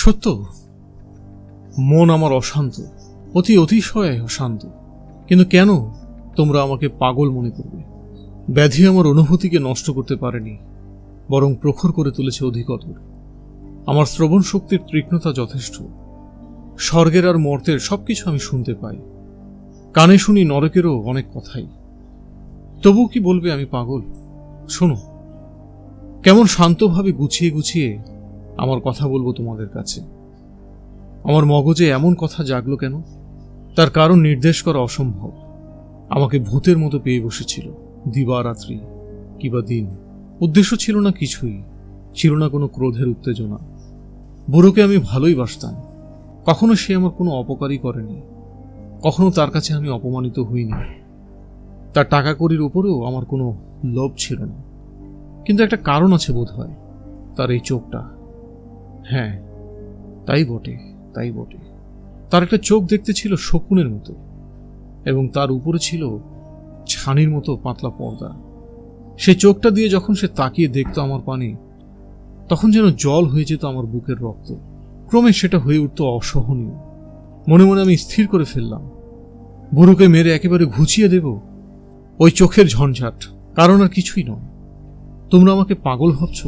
সত্য? মন আমার অশান্ত, অতি অতিশয় অশান্ত। কিন্তু কেন তোমরা আমাকে পাগল মনে করবে? ব্যাধি আমার অনুভূতিকে নষ্ট করতে পারেনি, বরং প্রখর করে তুলেছে অধিকতর। আমার শ্রবণ শক্তির তীক্ষ্ণতা যথেষ্ট। স্বর্গের আর মর্তের সবকিছু আমি শুনতে পাই। কানে শুনি নরকেরও অনেক কথাই। তবু কি বলবে আমি পাগল? শোনো, কেমন শান্তভাবে গুছিয়ে গুছিয়ে আমার কথা বলব তোমাদের কাছে। আমার মগজে এমন কথা জাগলো কেন? তার কারণ নির্দেশ করা অসম্ভব। আমাকে ভূতের মতো পেয়ে বসেছিল। দিবারাত্রি কিবা দিন। উদ্দেশ্য ছিল না কিছুই। ছিল না কোনো ক্রোধের উত্তেজনা। বুড়োকে আমি ভালোই বাসতাম। কখনো সে আমার কোনো অপকারই করেনি। কখনো তার কাছে আমি অপমানিত হইনি। তার টাকা কড়ির উপরেও আমার কোনো লোভ ছিল না। কিন্তু একটা কারণ আছে বোধ হয় তার এই চোখটা। হ্যাঁ তাই বটে তাই বটে। তার একটা চোখ দেখতে ছিল শকুনের মতো এবং তার উপরে ছিল ছানির মতো পাতলা পর্দা। সে চোখটা দিয়ে যখন সে তাকিয়ে দেখত আমার পানে, তখন যেন জল হয়ে যেত আমার বুকের রক্ত। ক্রমে সেটা হয়ে উঠত অসহনীয়। মনে মনে আমি স্থির করে ফেললাম। বুড়োকে মেরে একেবারে ঘুচিয়ে দেব? ওই চোখের ঝঞ্ঝাট। কারণ আর কিছুই নয়। তোমরা আমাকে পাগল ভাবছ?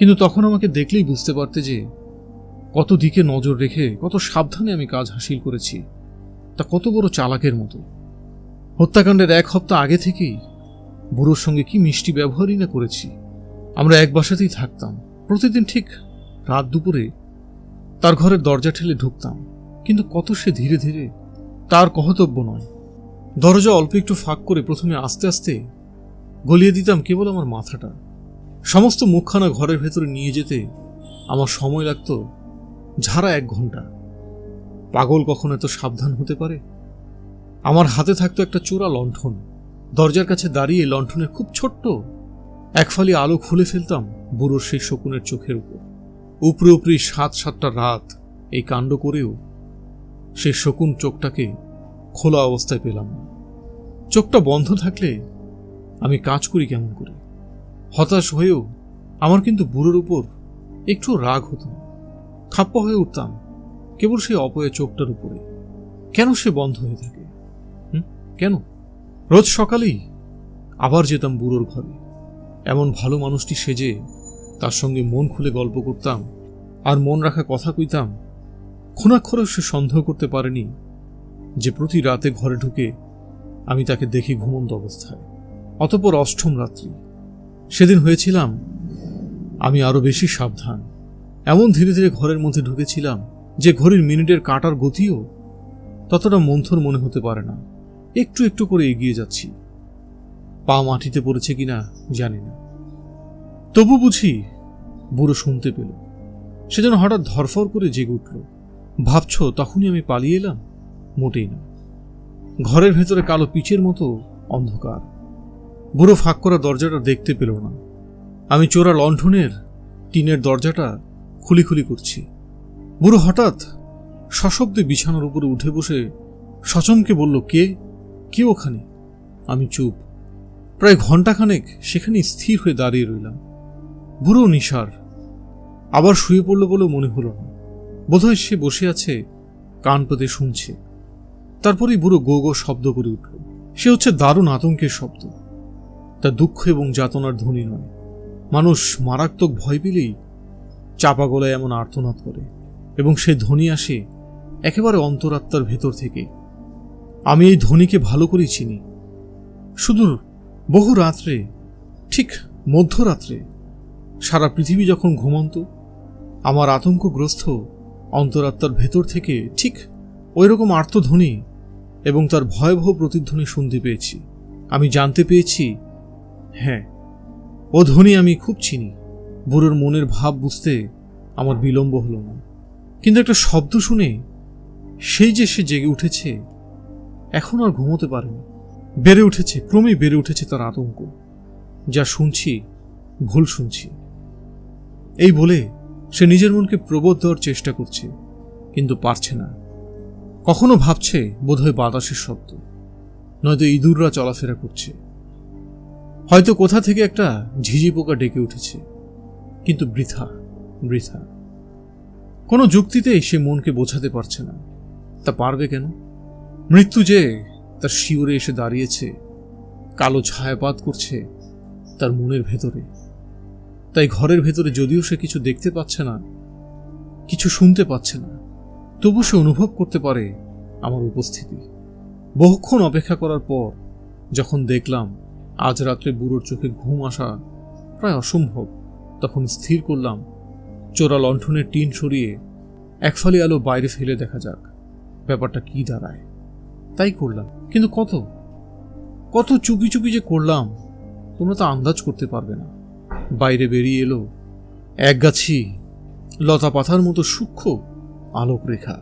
কিন্তু তখন আমাকে দেখলেই বুঝতে পারতে যে কত দিকে নজর রেখে কত সাবধানে আমি কাজ হাসিল করেছি। তা কত বড় চালাকের মতো। হত্যাকাণ্ডের এক সপ্তাহ আগে থেকেই বুড়োর সঙ্গে কি মিষ্টি ব্যবহারই না করেছি। আমরা এক বাসাতেই থাকতাম। প্রতিদিন ঠিক রাত দুপুরে তার ঘরের দরজা ঠেলে ঢুকতাম। কিন্তু কত সে ধীরে ধীরে তার কহতব্য নয়। দরজা অল্প একটু ফাঁক করে প্রথমে আস্তে আস্তে গলিয়ে দিতাম কেবল আমার মাথাটা। সমস্ত মুখখানা ঘরের ভেতরে নিয়ে যেতে আমার সময় লাগতো ঝাড়া এক ঘণ্টা। পাগল কখন এত সাবধান হতে পারে? আমার হাতে থাকতো একটা চোরা লণ্ঠন। দরজার কাছে দাঁড়িয়ে লণ্ঠনের খুব ছোট্ট এক ফালি আলো খুলে ফেলতাম বুড়োর সেই শকুনের চোখের উপর। উপরে উপরি সাত সাতটা রাত এই কাণ্ড করেও সেই শকুন চোখটাকে খোলা অবস্থায় পেলাম না। চোখটা বন্ধ থাকলে আমি কাজ করি কেমন করে? হতাশ হয়েও আমার কিন্তু বুড়োর উপর একটু রাগ হতো। খাপ্পা হয়ে উঠতাম কেবল সেই অপয়া চোখটার উপরে। কেন সে বন্ধ হয়ে থাকে? কেন? রোজ সকালেই আবার যেতাম বুড়োর ঘরে। এমন ভালো মানুষটি সেজে তার সঙ্গে মন খুলে গল্প করতাম আর মন রাখা কথা কইতাম। ক্ষণাক্ষরেও সে সন্দেহ করতে পারেনি যে প্রতি রাতে ঘরে ঢুকে আমি তাকে দেখি ঘুমন্ত অবস্থায়, অতপর অষ্টম রাত্রি। সেদিন হয়েছিলাম আমি আরও বেশি সাবধান। এমন ধীরে ধীরে ঘরের মধ্যে ঢুকেছিলাম যে ঘড়ির মিনিটের কাটার গতিও ততটা মন্থর মনে হতে পারে না। একটু একটু করে এগিয়ে যাচ্ছি। পা মাটিতে পড়েছে কিনা জানি না। তবু বুঝি বুড়ো শুনতে পেল। সে যেন হঠাৎ ধরফর করে জেগে উঠল। ভাবছ, তখনই আমি পালিয়ে এলাম? মোটেই না। ঘরের ভেতরে কালো পিচের মতো অন্ধকার। বুড়ো ফাঁক করা দরজাটা দেখতে পেল না। আমি চোরা লণ্ঠনের টিনের দরজাটা খুলি খুলি করছি। বুড়ো হঠাৎ সশব্দে বিছানার উপরে উঠে বসে সচমকে বলল, কে? কে ওখানে? আমি চুপ। প্রায় ঘন্টাখানেক সেখানে স্থির হয়ে দাঁড়িয়ে রইলাম। বুড়ো নিশার আবার শুয়ে পড়ল বলে মনে হলো না। বোধহয় সে বসে আছে, কান পেতে শুনছে। তারপরেই বুড়ো গো গো শব্দ করে উঠল। সে হচ্ছে দারুণ আতঙ্কের শব্দ। তা দুঃখ এবং যাতনার ধ্বনি নয়। মানুষ মারাত্মক ভয় পেলেই চাপা গলায় এমন আর্তনাদ করে এবং সেই ধ্বনি আসে একেবারে অন্তরাত্মার ভেতর থেকে। আমি এই ধ্বনিকে ভালো করেই চিনি। সুদূর বহু রাত্রে, ঠিক মধ্যরাত্রে সারা পৃথিবী যখন ঘুমন্ত, আমার আতঙ্কগ্রস্ত অন্তরাত্মার ভেতর থেকে ঠিক ওই রকম আর্তধ্বনি এবং তার ভয়াবহ প্রতিধ্বনি শুনতে পেয়েছি। আমি জানতে পেয়েছি হ্যাঁ ও ধ্বনি আমি খুব চিনি। বুড়োর মনের ভাব বুঝতে আমার বিলম্ব হলো না। কিন্তু একটা শব্দ শুনে সেই যে সে জেগে উঠেছে, এখন আর ঘুমোতে পারেনি। বেড়ে উঠেছে, ক্রমেই বেড়ে উঠেছে তার আতঙ্ক। যা শুনছি, ভুল শুনছি। এই বলে সে নিজের মনকে প্রবোধ দেওয়ার চেষ্টা করছে, কিন্তু পারছে না। কখনো ভাবছে, বোধহয় বাতাসের শব্দ। নয়তো ইঁদুররা চলাফেরা করছে। হয়তো কোথা থেকে একটা ঝিঝি পোকা ডেকে উঠেছে। কিন্তু বৃথা বৃথা। কোনো যুক্তিতেই সে মনকে বোঝাতে পারছে না। তা পারবে কেন? মৃত্যু যে তার শিওরে এসে দাঁড়িয়েছে, কালো ছায়াপাত করছে তার মনের ভেতরে। তাই ঘরের ভেতরে যদিও সে কিছু দেখতে পাচ্ছে না, কিছু শুনতে পাচ্ছে না, তবু সে অনুভব করতে পারে আমার উপস্থিতি। বহুক্ষণ অপেক্ষা করার পর যখন দেখলাম আজ রাত্রে বুড়োর চোখে ঘুম আসা প্রায় অসম্ভব। তখন স্থির করলাম, চোরা লণ্ঠনের টিন সরিয়ে একফালি আলো বাইরে ফেলে দেখা যাক, ব্যাপারটা কি দাঁড়ায়। তাই করলাম। কিন্তু কত? কত চুপি চুপি যে করলাম, তোমরা তো আন্দাজ করতে পারবে না। বাইরে বেরিয়ে এলো এক গাছি লতা পাথার মতো সূক্ষ্ম আলোক রেখা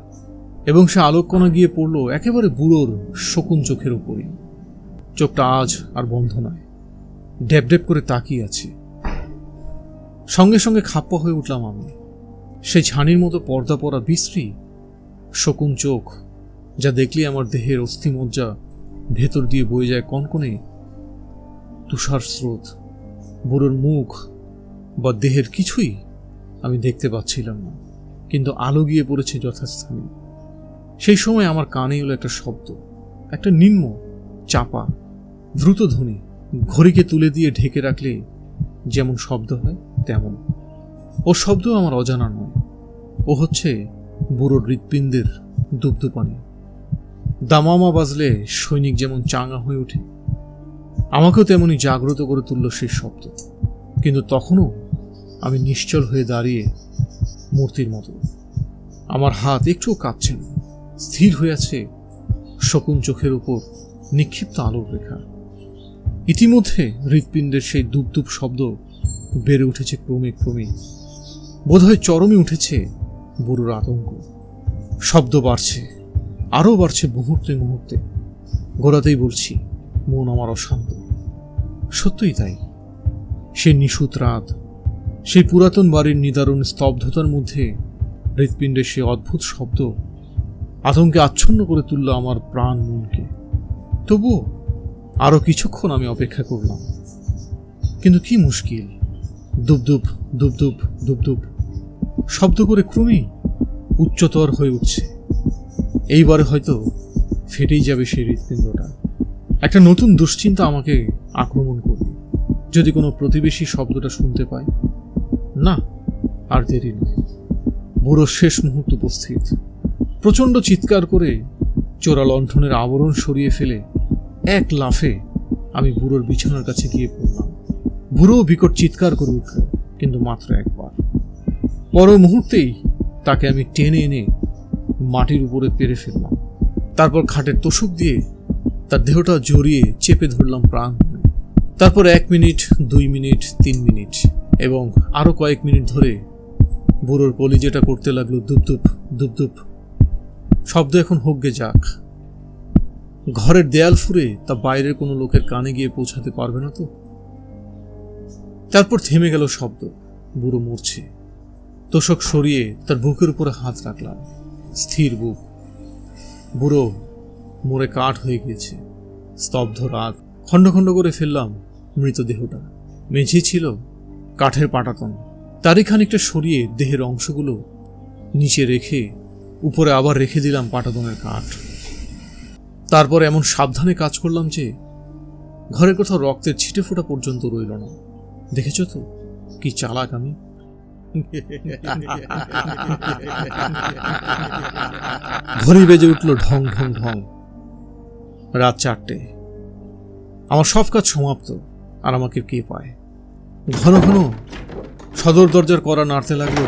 এবং সে আলোককণা গিয়ে পড়ল একেবারে বুড়োর শকুন চোখের উপরে চোখটা আজ আর বন্ধ নয়। ড্যাব ড্যাব করে তাকিয়ে আছে। সঙ্গে সঙ্গে খাপ্পা হয়ে উঠলাম আমি। সেই ছানির মতো পর্দা পরা বিশ্রী, শকুন চোখ, যা দেখলে আমার দেহের অস্থিমজ্জা ভেতর দিয়ে বয়ে যায় কনকনে, তুষার স্রোত, বুড়োর মুখ বা দেহের কিছুই আমি দেখতে পাচ্ছিলাম না, কিন্তু আলো গিয়ে পড়েছে যথাস্থানে। সেই সময় আমার কানে এলো একটা শব্দ, একটা নিম্ন, চাপা দ্রুত ধ্বনি ঘড়িকে তুলে দিয়ে ঢেকে রাখলে যেমন শব্দ হয়, তেমন। ও শব্দ আমার অজানা নয়। ও হচ্ছে বুড়োর হৃৎপিণ্ডের দুগ্ধপানি দামামা বাজলে সৈনিক যেমন চাঙা হয়ে ওঠে, আমাকেও তেমনি জাগ্রত করে তুলল সেই শব্দ। কিন্তু তখনও আমি নিশ্চল হয়ে দাঁড়িয়ে মূর্তির মতো। আমার হাত একটুও কাঁপছে না। স্থির হয়ে আছে শকুন চোখের উপর নিক্ষিপ্ত আলোর রেখা। ইতিমধ্যে হৃৎপিণ্ডের সেই দুপদুপ শব্দ বেড়ে উঠেছে ক্রমে ক্রমে। বোধহয় চরমে উঠেছে বুড়োর আতঙ্ক। শব্দ বাড়ছে, আরও বাড়ছে মুহূর্তে মুহূর্তে। গোড়াতেই বলছি, মন আমার অশান্ত। সত্যই তাই। সে নিশুত রাত, সেই পুরাতন বাড়ির নিদারুণ স্তব্ধতার মধ্যে হৃৎপিণ্ডের সে অদ্ভুত শব্দ আতঙ্কে আচ্ছন্ন করে তুলল আমার প্রাণ মনকে। তবুও আরও কিছুক্ষণ আমি অপেক্ষা করলাম। কিন্তু কি মুশকিল। দুবদুব দুবদুব দুবদুব শব্দ করে ক্রমেই উচ্চতর হয়ে উঠছে। এইবারে হয়তো ফেটেই যাবে সেই হৃৎপিণ্ডটা। একটা নতুন দুশ্চিন্তা আমাকে আক্রমণ করবে যদি কোনো প্রতিবেশী শব্দটা শুনতে পায়, না, আর দেরি নয়। বুড়ো শেষ মুহূর্ত উপস্থিত। প্রচণ্ড চিৎকার করে চোরা লণ্ঠনের আবরণ সরিয়ে ফেলে এক লাফে আমি বুড়োর বিছানার কাছে গিয়ে পড়লাম। বুড়ো বিকট চিৎকার করে উঠল, কিন্তু মাত্র একবার। পর মুহূর্তেই তাকে আমি টেনে এনে মাটির উপরে পেরে ফেললাম। তারপর খাটের তোষক দিয়ে তার দেহটা জড়িয়ে চেপে ধরলাম প্রাণ তারপর এক মিনিট, দুই মিনিট, তিন মিনিট এবং আরও কয়েক মিনিট ধরে বুড়োর কলিজেটা করতে লাগল দুপদুপ দুপদুপ। শব্দ এখন হোক গে যাক। ঘরের দেয়াল ফুরে তা বাইরের কোনো লোকের কানে গিয়ে পৌঁছাতে পারবে না তো? তারপর থেমে গেল শব্দ, বুড়ো মরছে। তোষক সরিয়ে তার বুকের উপরে হাত রাখলাম, স্থির বুক। বুড়ো মরে কাঠ হয়ে গিয়েছে, স্তব্ধ রাত। খণ্ড খণ্ড করে ফেললাম মৃতদেহটা। মেঝে ছিল কাঠের পাটাতন। তারই খানিকটা সরিয়ে দেহের অংশগুলো নিচে রেখে উপরে আবার রেখে দিলাম পাটাতনের কাঠ। তারপর এমন সাবধানে কাজ করলাম যে ঘরের কোথাও রক্তের ছিটে ফোটা পর্যন্ত রইল না। দেখেছ তো, কি চালাক আমি। ঘড়ি বেজে উঠল ঢং ঢং ঢং। রাত চারটে। আমার সব কাজ সমাপ্ত, আর আমাকে কে পায়? ঘন ঘন সদর দরজার করা নাড়তে লাগল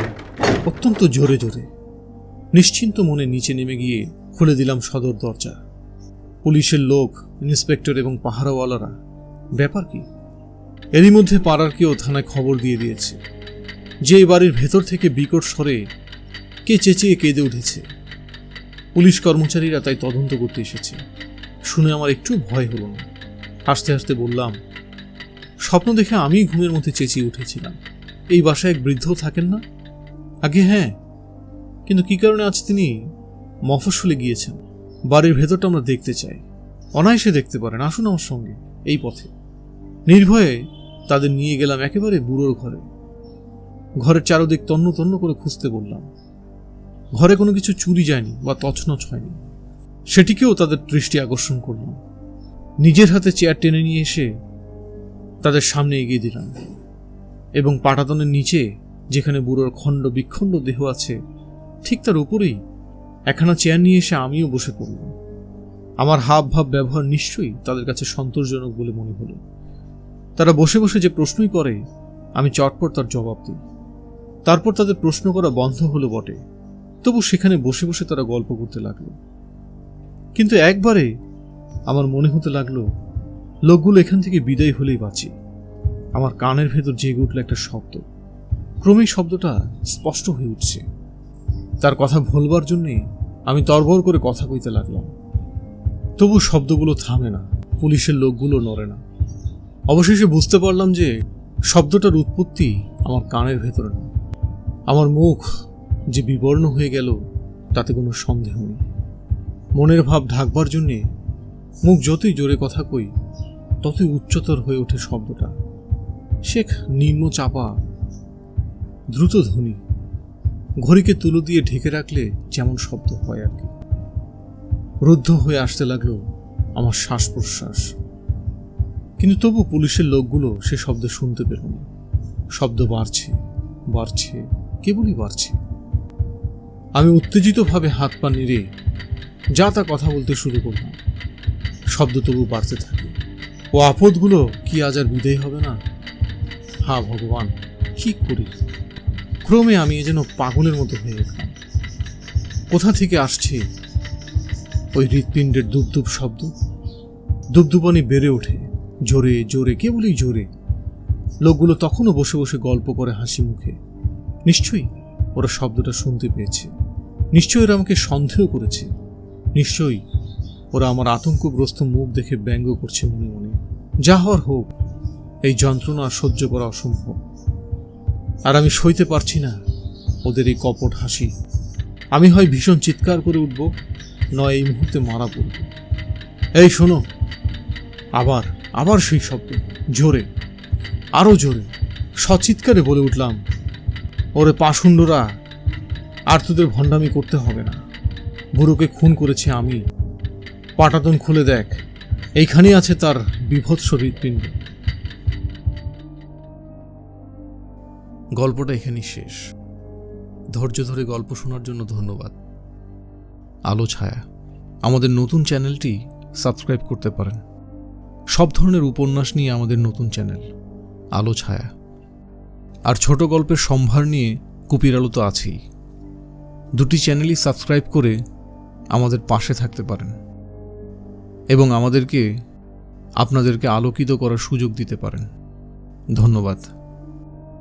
অত্যন্ত জোরে জোরে। নিশ্চিন্ত মনে নিচে নেমে গিয়ে খুলে দিলাম সদর দরজা। পুলিশের লোক, ইন্সপেক্টর এবং পাহারাওয়ালারা। ব্যাপার কি? এরই মধ্যে পাড়ার কেউ থানায় খবর দিয়ে দিয়েছে যে এই বাড়ির ভেতর থেকে বিকট স্বরে কে চেঁচিয়ে কেঁদে উঠেছে। পুলিশ কর্মচারীরা তাই তদন্ত করতে এসেছে। শুনে আমার একটু ভয় হলো না। হাসতে হাসতে বললাম, স্বপ্ন দেখে আমি ঘুমের মধ্যে চেঁচিয়ে উঠেছিলাম। এই বাসায় এক বৃদ্ধ থাকেন না? আগে হ্যাঁ কিন্তু কি কারণে আজ তিনি মফস্বলে গিয়েছেন? বাড়ির ভেতরটা আমরা দেখতে চাই। অনায়াসে দেখতে পারেন, আসুন আমার সঙ্গে এই পথে। নির্ভয়ে তাদের নিয়ে গেলাম একেবারে বুড়োর ঘরে। ঘরের চারদিক তন্ন তন্ন করে খুঁজতে বললাম। ঘরে কোনো কিছু চুরি যায়নি বা তছনছ হয়নি। সেটিকেও তাদের দৃষ্টি আকর্ষণ করলাম। নিজের হাতে চেয়ার টেনে নিয়ে এসে তাদের সামনে এগিয়ে দিলাম। এবং পাটাতনের নিচে, যেখানে বুড়োর খণ্ড বিখণ্ড দেহ আছে, ঠিক তার উপরেই একখানা চেয়ার নিয়ে এসে আমিও বসে পড়লাম। আমার হাব ভাব ব্যবহার নিশ্চয়ই তাদের কাছে সন্তোষজনক বলে মনে হলো। তারা বসে বসে যে প্রশ্নই করে, আমি চটপট তার জবাব দিই। তারপর তাদের প্রশ্ন করা বন্ধ হলো বটে। তবু সেখানে বসে বসে তারা গল্প করতে লাগল। কিন্তু একবারে আমার মনে হতে লাগল, লোকগুলো এখান থেকে বিদায় হলেই বাঁচি। আমার কানের ভেতর জেগে উঠল একটা শব্দ। ক্রমেই শব্দটা স্পষ্ট হয়ে উঠছে। তার কথা ভুলবার জন্যে আমি তরবর করে কথা কইতে লাগলাম। তবু শব্দগুলো থামে না, পুলিশের লোকগুলো নড়ে না। অবশেষে বুঝতে পারলাম যে শব্দটার উৎপত্তি আমার কানের ভেতরে না। আমার মুখ যে বিবর্ণ হয়ে গেল, তাতে কোনো সন্দেহ নেই। মনের ভাব ঢাকবার জন্যে মুখ যতই জোরে কথা কই, ততই উচ্চতর হয়ে ওঠে শব্দটা। শেখ নিম্ন চাপা দ্রুত ধ্বনি ঘড়িকে তুলো দিয়ে ঢেকে রাখলে যেমন শব্দ হয় আর কি। রুদ্ধ হয়ে আসতে লাগল আমার শ্বাস প্রশ্বাস কিন্তু তবু পুলিশের লোকগুলো সে শব্দ শুনতে পেল না। শব্দ বাড়ছে বাড়ছে, কেবলই বাড়ছে। আমি উত্তেজিতভাবে হাত পা নেড়ে যা তা কথা বলতে শুরু করলাম। শব্দ তবু বাড়তে থাকে। ও আপদগুলো কি আজ আর বিদায় হবে না? হা ভগবান, কি করি? ক্রমে আমি যেন পাগলের মতো হয়ে গেলাম কোথা থেকে আসছে ওই হৃৎপিণ্ডের দুপদুপ শব্দ? দুবদুবানি বেড়ে ওঠে, জোরে জোরে, কেবলই জোরে। লোকগুলো তখনও বসে বসে গল্প করে হাসি মুখে। নিশ্চয়ই ওরা শব্দটা শুনতে পেয়েছে। নিশ্চয়ই ওরা আমাকে সন্দেহ করেছে। নিশ্চয়ই ওরা আমার আতঙ্কগ্রস্ত মুখ দেখে ব্যঙ্গ করছে মনে মনে। যা হওয়ার হোক, এই যন্ত্রণা সহ্য করা অসম্ভব। আর আমি সইতে পারছি না ওদের এই কপট হাসি। আমি হয় ভীষণ চিৎকার করে উঠব, নয় এই মুহূর্তে মারা পড়ব। এই শোনো, আবার আবার সেই শব্দ, জোরে, আরও জোরে, সচিৎকারে বলে উঠলাম, ওরে পাশুন্ডরা আর তোদের ভণ্ডামি করতে হবে না। বুড়োকে খুন করেছে আমি। পাটাতন খুলে দেখ, এইখানেই আছে তার বিভৎস হৃৎপিণ্ড। গল্পটা এখানেই শেষ। ধৈর্য ধরে গল্প শোনার জন্য ধন্যবাদ। আলো, ছায়া। আমাদের নতুন চ্যানেলটি সাবস্ক্রাইব করতে পারেন। সব ধরনের উপন্যাস নিয়ে আমাদের নতুন চ্যানেল, আলো, ছায়া। আর ছোট গল্পের সম্ভার নিয়ে কুপির আলো তো আছেই। দুটি চ্যানেলই সাবস্ক্রাইব করে আমাদের পাশে থাকতে পারেন। এবং আমাদেরকে, আপনাদেরকে আলোকিত করার সুযোগ দিতে পারেন। ধন্যবাদ।